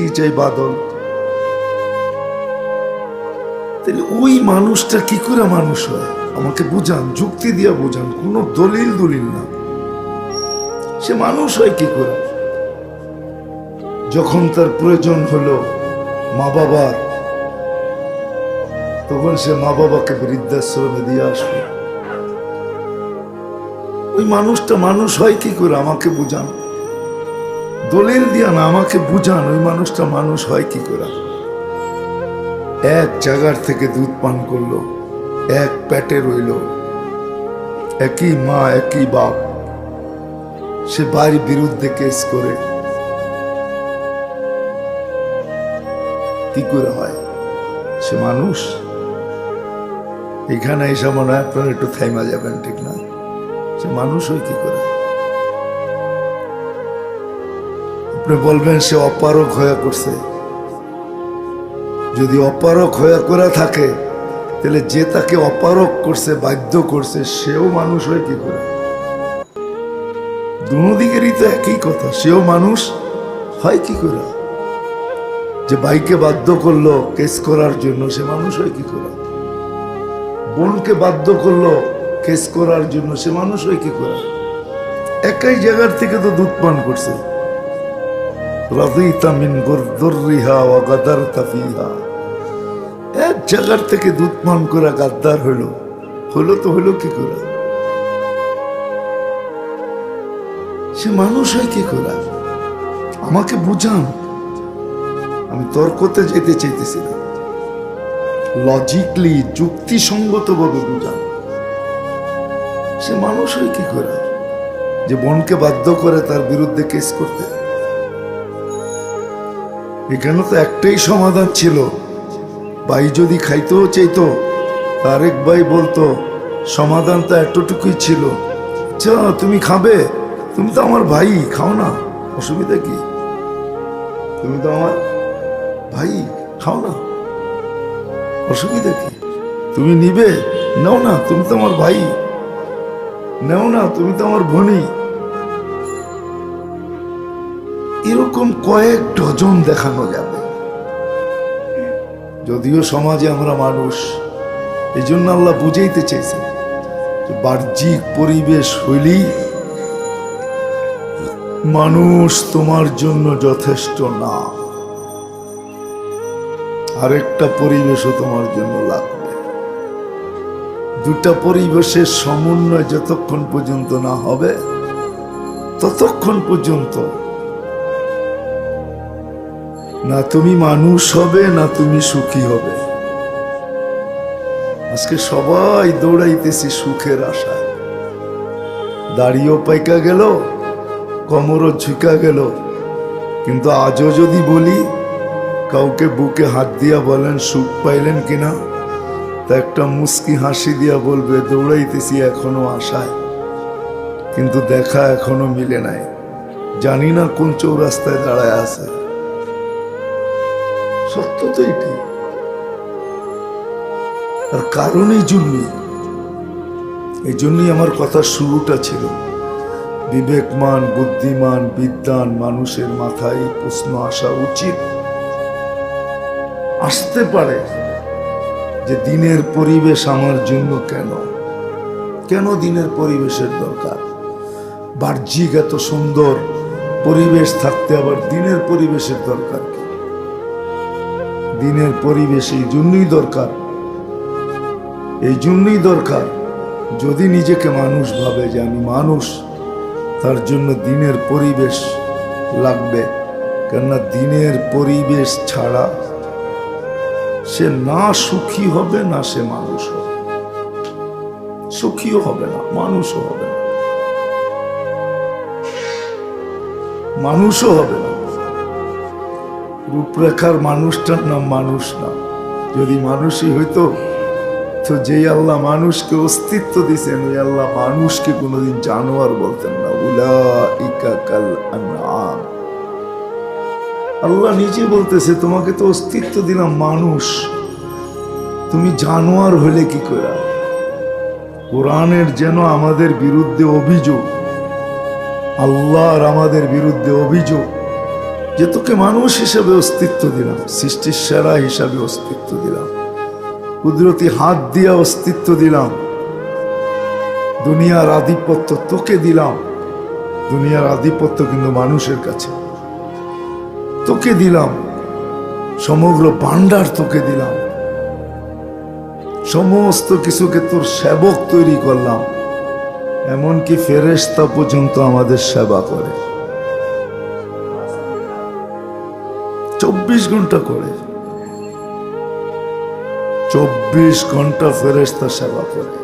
বৃষ্টি চাই বাদল। তাহলে ওই মানুষটা কি করে মানুষ হয়? আমাকে বুঝান, যুক্তি দিয়া বুঝান, কোনো দলিল দলিল না। সে মানুষ হয় কি করে? যখন তার প্রয়োজন হলো মা বাবার তখন সে মা বাবাকে বৃদ্ধাশ্রমে দিয়ে আসবে ওই মানুষটা মানুষ হয় কি করে? আমাকে বুঝান। দলিল দিয়া না, আমাকে বুঝান, ওই মানুষটা মানুষ হয় কি করে? এক জায়গার থেকে দুধ পান করল, এক পেটে রইল। একই মা, একই বাপ, সে বাড়ির বিরুদ্ধে কেস করে। কি করে হয়? সে মানুষ? এখানে এসে মনে হয় আপনারা একটু থাইমা যাবেন, ঠিক না সে মানুষ হয় কি করে? আপনি বলবেন সে অপারক হয়ে করছে। যদি অপারক হয়ে করে থাকে, তাহলে যে তাকে অপারক করছে, বাধ্য করছে, সেও মানুষ হয় কি করে? দুদিকেরই তো একই কথা, সেও মানুষ হয় কি করে? যে ভাইকে বাধ্য করল কেস করার জন্য, সে মানুষ হয় কি করে? বোনকে বাধ্য করল কেস করার জন্য, সে মানুষ হয় কি করে? একই জায়গার থেকে তো দুধ পান করছে। রাদিতা মিন গুরদুররিহা ওয়া গাদারতা ফিহা এক জায়গার থেকে দুধ পান করা গাদ্দার হইল হলো তো হলো কি করে? সে মানুষ হয় কি করে? আমাকে বুঝান। আমি তর্কতে যেতে চাইতেছি না লজিকলি যুক্তিসঙ্গত ভাবে বুঝান। সে মানুষ হয় কি করে? যে বনকে বাধ্য করে তার বিরুদ্ধে কেস করতে। এখানে তো একটাই সমাধান ছিল। ভাই যদি খাইতেও চাইতো আরেক ভাই বলতো সমাধান তো এতটুকুই ছিল। আচ্ছা তুমি খাবে? তুমি তো আমার ভাই, খাও না। অসুবিধা কি? তুমি তো আমার ভাই, খাও না। অসুবিধা কি? তুমি নিবে? নাও না, তুমি তো আমার ভাই। নেও না, তুমি তো আমার বোনই এরকম কয়েক ডজন দেখানো যাবে। যদিও সমাজে আমরা মানুষ, এই জন্য আল্লাহ বুঝাইতে চাইছে যে বাহ্যিক পরিবেশ হইলেই মানুষ তোমার জন্য যথেষ্ট না। আরেকটা পরিবেশও তোমার জন্য লাগবে। দুটা পরিবেশের সমন্বয় যতক্ষণ পর্যন্ত না হবে, ততক্ষণ পর্যন্ত না তুমি মানুষ হবে, না তুমি সুখী হবে। আজকে সবাই দৌড়াইতেছি সুখের আশায়। দাড়িও পাইকা গেল, কমরও ঝুঁকা গেল। কিন্তু আজও যদি বলি, কাউকে বুকে হাত দিয়া বলেন সুখ পাইলেন কিনা, তা একটা মুস্কি হাসি দিয়া বলবে, দৌড়াইতেছি এখনও আশায়। কিন্তু দেখা এখনও মিলে নাই। জানি না কোন চৌরাস্তায় দাঁড়ায় আছে। সত্য তো এটি আর কারণ এই জন্যই এই জন্যই আমার কথা শুরুটা ছিল। বিবেকমান, বুদ্ধিমান বিদ্যান মানুষের মাথায় প্রশ্ন আসা উচিত। আসতে পারে যে দিনের পরিবেশ আমার জন্য কেন? কেন দিনের পরিবেশের দরকার? বাহ্যিক এত সুন্দর পরিবেশ থাকতে আবার দিনের পরিবেশের দরকার কি? দিনের পরিবেশ এই জন্যই দরকার। এই জন্যই দরকার যদি নিজেকে মানুষ ভাবে যে আমি মানুষ, তার জন্য দিনের পরিবেশ লাগবে। কেননা দিনের পরিবেশ ছাড়া সে না সুখী হবে, না সে মানুষ হবে। সুখীও হবে না, মানুষও হবে না। মানুষও হবে না। রূপরেখার মানুষটার নাম মানুষ না। যদি মানুষই হইতো, তো যেই আল্লাহ মানুষকে অস্তিত্ব দিছেন, ওই আল্লাহ মানুষকে কোনোদিন জানোয়ার বলতেন না। উলা ইকা। আল্লাহ নিজে বলতেছে, তোমাকে তো অস্তিত্ব দিলাম মানুষ। তুমি জানোয়ার হলে কি করে? কোরআনের যেন আমাদের বিরুদ্ধে অভিযোগ, আল্লাহর আমাদের বিরুদ্ধে অভিযোগ যে তোকে মানুষ হিসেবে অস্তিত্ব দিলাম, সৃষ্টির সেরা হিসাবে অস্তিত্ব দিলাম। কুদরতি হাত দিয়ে অস্তিত্ব দিলাম। দুনিয়ার আধিপত্য তোকে দিলাম। দুনিয়ার আধিপত্য কিন্তু মানুষের কাছে। তোকে দিলাম। সমগ্র ভান্ডার তোকে দিলাম। সমস্ত কিছুকে তোর সেবক তৈরি করলাম। এমনকি ফেরেশতা পর্যন্ত আমাদের সেবা করে। চব্বিশ ঘণ্টা করে। চব্বিশ ঘণ্টা ফেরেস্তা সেবা করে।